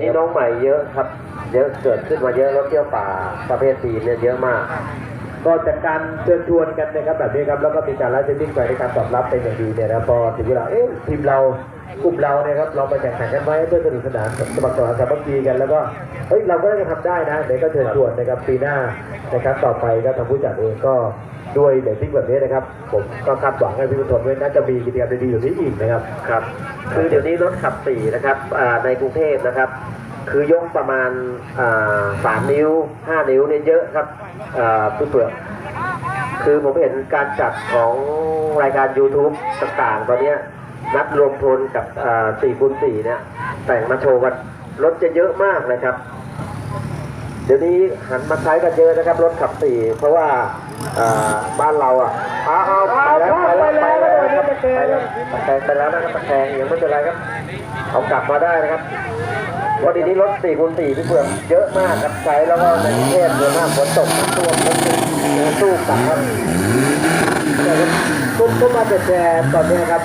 นี้น้องใหม่เยอะครับ เยอะเกิดขึ้นมาเยอะแล้วเที่ยวป่าประเภทดีเนี่ยเยอะมาก ก็จากการเชิญชวนกันนะครับแบบนี้ครับแล้วก็มีการไลฟ์สตรีมไปในการตอบรับเป็นอย่างดีเนี่ยนะพอถึงเวลาเอ๊ะทีมเรากลุ่มเราเนี่ยครับเราไปแข่งขันกันไว้เพื่อสนุกสนานสมัครสมานสามัคคีกันแล้วก็เฮ้ยเราก็จะทำได้นะเดี๋ยวก็เชิญชวนนะครับปีหน้านะครับต่อไปก็ทางผู้จัดเองก็ด้วยเดทติ้งแบบนี้นะครับ ผมก็คาดหวังให้พี่ผู้ชมด้วยน่าจะมีกิจกรรมดีๆอยู่นี้อีกนะครับครับ คือเดี๋ยวนี้รถขับสี่นะครับในกรุงเทพนะครับ คือยกประมาณอ่าสามนิ้วห้านิ้วเนี่ยเยอะครับอ่าผู้เปลือกคือผมเห็นการจัดของรายการ YouTube ต่างๆ ตอนเนี้ยนัดรวมพลกับสี่คูณสี่เนี่ย แต่งมาโชว์กันรถจะเยอะมากนะครับ เดี๋ยวนี้หันมาใช้กันเยอะนะครับ รถขับสี่เพราะว่าอ่าบ้านเราอะอ้าวอ้าวไปแล้วไปแล้วไป แล้วครับไปแล้วตะแคงไปแล้วนะครับตะแคงยังไม่เป็นไรครับเอากลับมาได้นะครับวันนี้รถ4คูณ4พี่เพื่อนเยอะมากครับใช้แล้วก็ในกรุงเทพเยอะมากฝนตกน้ำท่วมรถติดเจอสู้กลับครับก็ก็มาแต่แต่ตอนนี้ครับ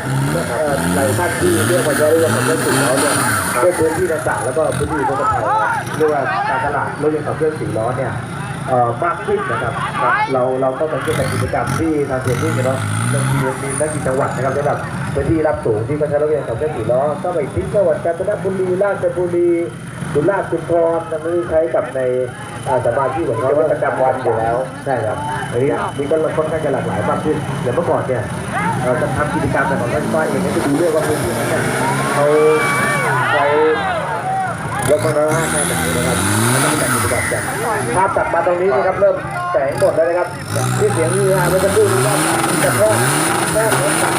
หลายท่านที่เรียกว่าจะเรียกว่าเป็นสิ่งล้อเนี่ยด้วยพื้นที่ต่างๆแล้วก็พื้นที่ทั่วไปเรียกว่าการตลาดรถยนต์ขับเคลื่อนสี่ล้อเนี่ย มากขึ้นนะครับเราเราก็สังเกตจากกิจกรรมที่ทางเทนนี่เนาะบางทีมีนักกิจจังหวัดนะครับระดับพื้นที่รับสูงที่เขาใช้รถยนต์ขับเคลื่อนสี่ล้อก็ไปทิ้งจังหวัดกาญจนบุรีราชบุรีสุราษฎร์ชุพรนั่นนี่ใช้กับในอ่าสมาชิกของเขาประจำวันอยู่แล้วใช่ครับอันนี้นี่ก็ค่อนข้างจะหลากหลายมากขึ้นอย่างเมื่อก่อนเนี่ยเราจะทำกิจกรรมแต่ของท่านป้าเองก็จะดูด้วยว่าพื้นที่นั้นเนี่ยเขาใช้ รถมอเตอร์ไซค์แค่ไหนนะครับแล้วก็มีการกิจกรรมกันภาพตัดมาตรงนี้นะครับเริ่มแสงหมดแล้วนะครับที่เสียงฮือเมื่อสักครู่นี้ว่าจะแค่แค่รถตัด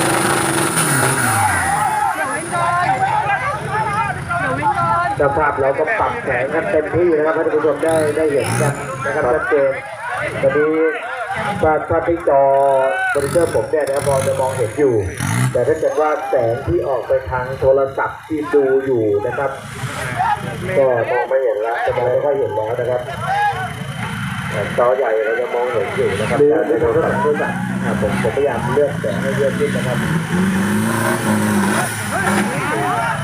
เจ้าภาพเราก็ปรับแสงกันเต็มที่นะครับให้ท่านผู้ชมได้ได้เห็นกันนะครับชัดเจนตอนนี้ถ้าถ้าที่จอบริเตอร์ผมเนี่ยนะครับพอจะมองเห็นอยู่ แต่ถ้าเกิดว่าแสงที่ออกไปทางโทรศัพท์ที่ดูอยู่นะครับ ก็มองไม่เห็นแล้วจะมองไม่ค่อยเห็นแล้วนะครับแต่จอใหญ่เราจะมองเห็นอยู่นะครับแต่ในโทรศัพท์โทรศัพท์อ่าผมผมพยายามเลือกแสงให้เยอะขึ้นนะครับ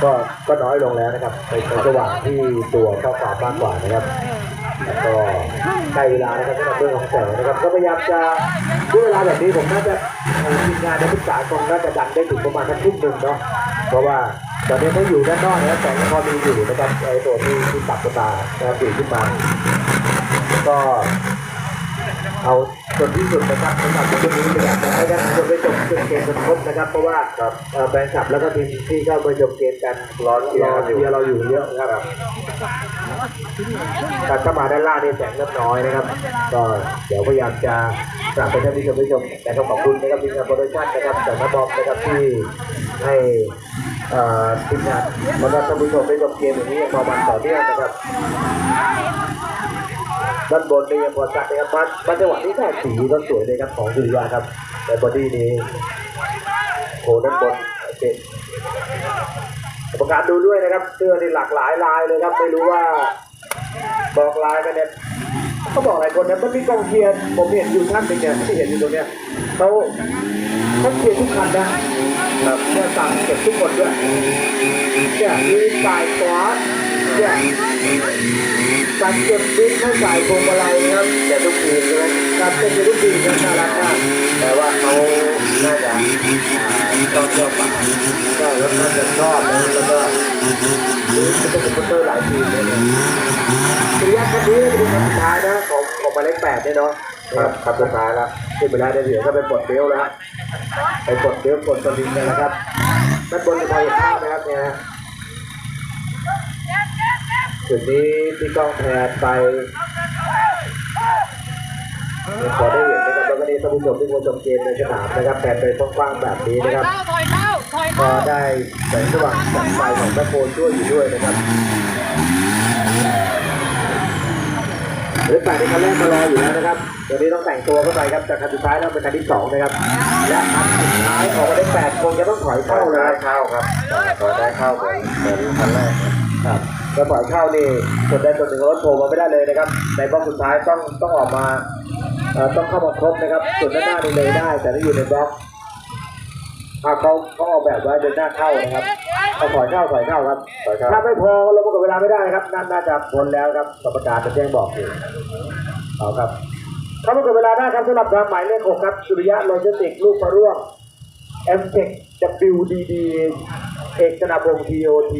ก็ก็น้อยลงแล้วนะครับในในระหว่างที่ตัวข้อความมากกว่านะครับแล้วก็ใกล้เวลานะครับสำหรับเรื่องของแสงนะครับ ก็พยายามจะด้วยเวลาแบบนี้ผมน่าจะเอ่อทีมงานในพิจารคงน่าจะดันได้ถึงประมาณสักทุ่มหนึ่งเนาะเพราะว่า ตอนนี้เขาอยู่ด้านนอกแล้วแสงพอมีอยู่นะครับไอ้ตัวที่ที่ตัดตานะครับตีขึ้นมา ก็เอาส่วนที่สุดนะครับสำหรับวันนี้อยากจะให้ท่านผู้ชมได้ชมเกมกันครบนะครับ เพราะว่าเอ่อแฟนคลับแล้วก็ทีมที่เข้าไปชมเกมกันรอเชียร์เชียร์เราอยู่เยอะนะครับแต่ถ้ามาด้านล่างนี่แสงเล็กน้อยนะครับ ก็เดี๋ยวพยายามจะกลับไปท่านผู้ชมผู้ชมแต่ก็ขอบคุณนะครับทีมงานโปรดักชั่นนะครับจากน้าบอมนะครับที่ให้ ทีมงานบรรดาท่านผู้ชมได้ชมเกมอย่างนี้มาวันต่อเนื่องนะครับด้านบนนี่ยังพอจัดนะครับบ้านบ้านจังหวะนี้ได้สีก็สวยเลยครับของสุริยาครับแต่บอดี้นี้โหด้านบนโอเคประกาศดูด้วยนะครับเสื้อนี่หลากหลายลายเลยครับไม่รู้ว่าบอกลายกันเนี่ย เขาบอกหลายคนนะมันมีกองเชียร์ผมเห็นอยู่ท่านหนึ่งเนี่ยที่เห็นอยู่ตรงเนี้ยเขาเขาเชียร์ทุกคันนะครับเนี่ยสั่งเก็บทุกคนด้วยเนี่ยมีสายขวาเนี่ยการเก็บบิ๊กให้สายพวงมาลัยนะครับแต่ทุกทีมใช่ไหมการเป็นทุกทีมนะน่ารักมากแต่ว่าเขาน่าจะชอบเที่ยวป่าก็แล้วน่าจะชอบนะแล้วก็หรือจะเป็นสปอนเซอร์หลายทีมเลย มายเลขแปดเนี่ยเนาะครับครับสุดท้ายแล้วขึ้นไปแล้วเดี๋ยวเดี๋ยวก็ไปปลดเบลต์แล้วฮะไปปลดเบลต์ปลดสลิงกันนะครับด้านบนจะพอเห็นภาพนะครับเนี่ยนะจุดนี้ที่กล้องแพนไปขอได้เห็นนะครับแล้วก็ได้ท่านผู้ชมที่มาชมเกมในสนามนะครับแผนไปกว้างๆแบบนี้ถอยนะครับเข้าถอยเข้าถอยก็เข้าได้แสงสว่างจากไฟของตะโกนช่วยอยู่ด้วยนะครับ หรือแต่ในคันแรกมารออยู่แล้วนะครับตอนนี้ต้องแต่งตัวเข้าไปครับจากคันสุดท้ายแล้วเป็นคันที่สองนะครับและคันสุดท้ายออกมาได้แปดคงจะต้องถอยเข้าเข้าได้นะเข้าครับก็ได้เข้าเหมือนเหมือนคันแรกครับแล้วถอยเข้านี่ส่วนใดส่วนหนึ่งของรถโผล่มาไม่ได้เลยนะครับ ในบล็อกสุดท้ายต้องต้องออกมาเอ่อต้องเข้ามาครบนะครับส่วนด้านหน้านี่เลยได้ แต่ถ้าอยู่ในบล็อก อ่าเขาเขาออกแบบไว้เป็นหน้าเข้านะครับเอาถอยเข้าถอยเข้าครับ ถอยเข้า ถ้าไม่พอลงมากับเวลาไม่ได้ครับน่าน่าจะพ้นแล้วครับกรรมการจะแจ้งบอกอยู่เอาครับเข้ามากับเวลาได้ครับสำหรับทางหมายเลขหกครับสุริยะโลจิสติกลูกพระร่วง m t e c h WDD เอกธนาพงศ์ TOT